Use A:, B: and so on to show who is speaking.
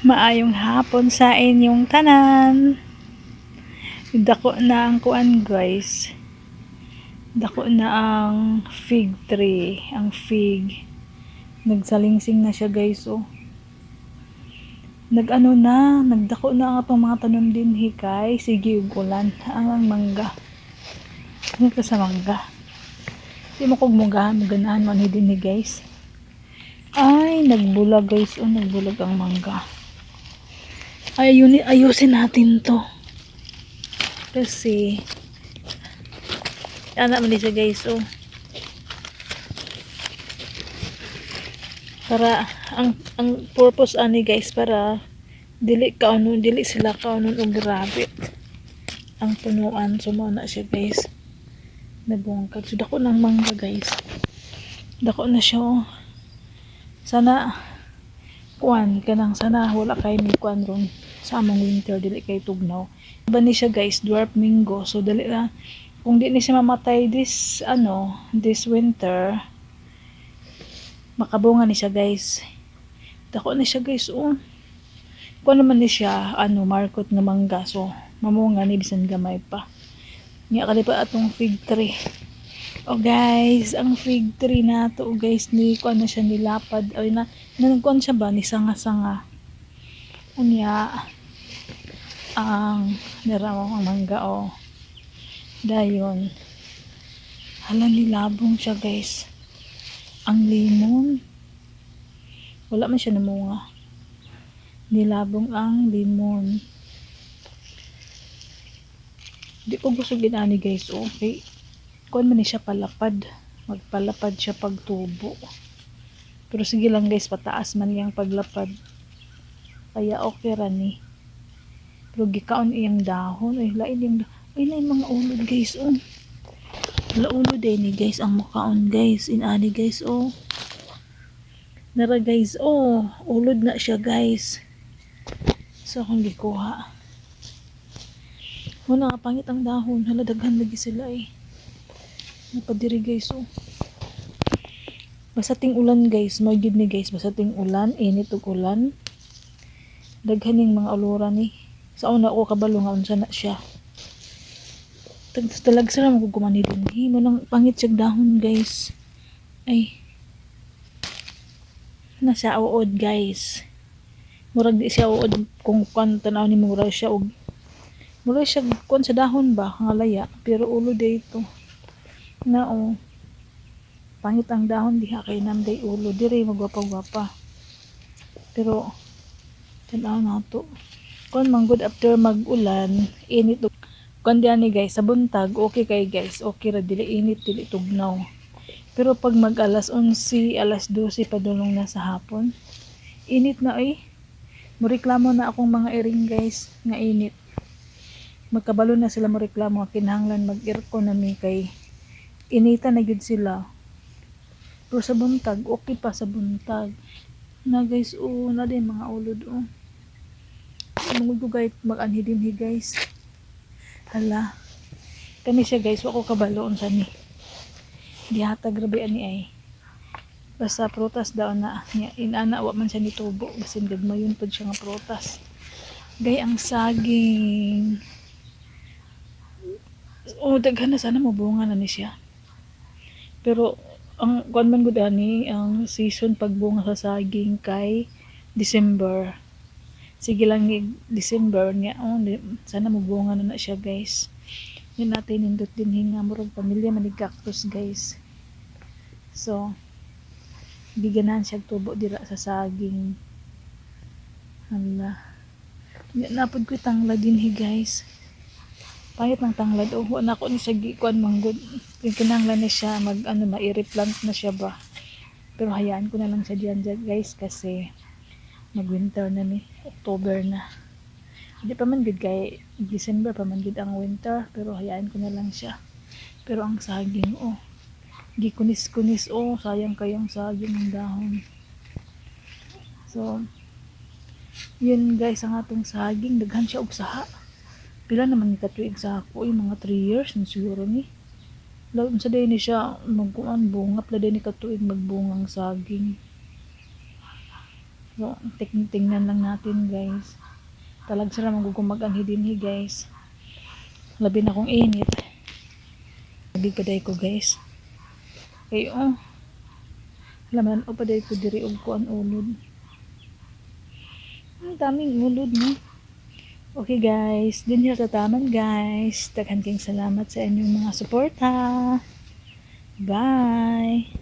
A: Maayong hapon sa inyong tanan. Dako na ang kuan guys. Dako na ang fig tree, ang fig. Nagsalingsing na siya guys oh. Nagano na, nagdako na ang atong mga tanom din hikay. Sige ulan ang mangga. Ano ka sa mangga? Di mo kog munggahan, ganahan man din ni guys. Ay, nagbulag guys. Oh, nagbulag ang mangga. Ay, ayun, ayusin natin to. Kasi, anak man siya guys, oh. Para, ang, ang purpose ani guys, para dili kaunon, dili sila kaunon og rabbit. Ang punuan, sumana siya guys. Nabungkag. So, dako ng mangga guys. Dako na siya, oh. Sana, kuan kanang sana wala kay ni kuan ron sa among winter dili kay tugnaw. Iba ni siya guys dwarf mango. So dali na. Kung di ni siya mamatay this ano this winter makabunga ni siya guys. Dako ni siya guys oh. Kuan naman ni siya ano markot nga mangga. So mamunga ni bisan gamay pa. Nya kalipa atong fig tree Oh guys, ang fig tree na to oh, guys ni kuan na siya nilapad ay na nankuan siya ba ni sanga-sanga. Unya ang niramang ang mangga oh. Dayon. Hala nilabong siya guys. Ang limon. Wala man siya namunga. Nilabong ang limon. Di ko gusto ginani guys. Okay kuan man siya palapad. Magpalapad siya pagtubo pero sige lang guys pataas man yang paglapad. Kaya okay ra ni. Pero gikaon iyang dahon. Ay lain yung ay na mga ulod guys oh. Wala ulod eh ni guys ang makaon guys. Inani guys oh. Nara guys oh. Ulod na siya guys. So akong gikuha. Muna nga pangit ang dahon. Hala daghan lagi sila eh napadiri guys oh. Basta ting ulan guys. Magid ni guys basta ting ulan init ug ulan. Daghaning mga ulura ni. Sa una ko kabalo nga unsa na siya. Talag sila magugumani din. Hi mo nang pangit siya dahon guys. Ay. Nasa uod guys. Murag di siya uod kung kan tanaw ni mura siya og mura siya kon sa dahon ba? Nga laya pero ulo dito na oh pangit ang dahon diha kay nanday ulo. Dire magwapa-gwapa. Pero tanaw na to kon man good after mag-ulan init kon diyan ni guys sa buntag okay kay guys. Okay ra dili init dili tugnaw. Pero pag mag alas 11 alas 12 padulong na sa hapon init na ay Mureklamo na akong mga iring guys nga init. Magkabalo na sila moreklamo kinahanglan mag-aircon na mi kay inita na gud sila. Pero sa buntag okay pa sa buntag. Na guys oh na din mga ulod oh. Guys mag-anhi din hi guys. Hala. Kani siya guys wako kabaloon sa ni. Gihatag grabe ani ay. Basta prutas daw na inana wa man siya nitubo basin gagmayon pud siya nga prutas. Gay ang saging. Oh daghan na sana mabunga na ni siya pero ang kuan man gud ani ang season pagbunga sa saging kay December. Sige lang ni December niya oh, sana mabunga na na siya guys. Yun natin nindot din hinga murag pamilya man cactus guys. So giganahan siya tubo dira sa saging. Hala. Napod ko tangla din hi guys pangit ng tanglad. O na ko ni siya gikuan manggod kinanglan na siya mag ano na i-replant na siya ba? Pero hayaan ko na lang siya diyan guys kasi mag winter na ni October na. Hindi pa man good kay December pa man good ang winter pero hayaan ko na lang siya. Pero ang saging oh. Gikunis-kunis oh. Sayang kayang saging ng dahon. So yun guys ang atong saging. Daghan siya og saha pila naman ni katuig sa ako yung mga 3 years na siguro ni laon sa day ni siya magkuan bunga pala day ni katuig magbungang saging So, ting tingnan lang natin guys. Talag sila magugumag ang hidinhi guys. Labi na kong init. Labi pa ko guys. Ay oh. Laman o pa ko diri og ko ang ulod. Ang daming ulod no. Okay guys, din siya tataman guys. Daghan salamat sa inyong mga suporta. Bye!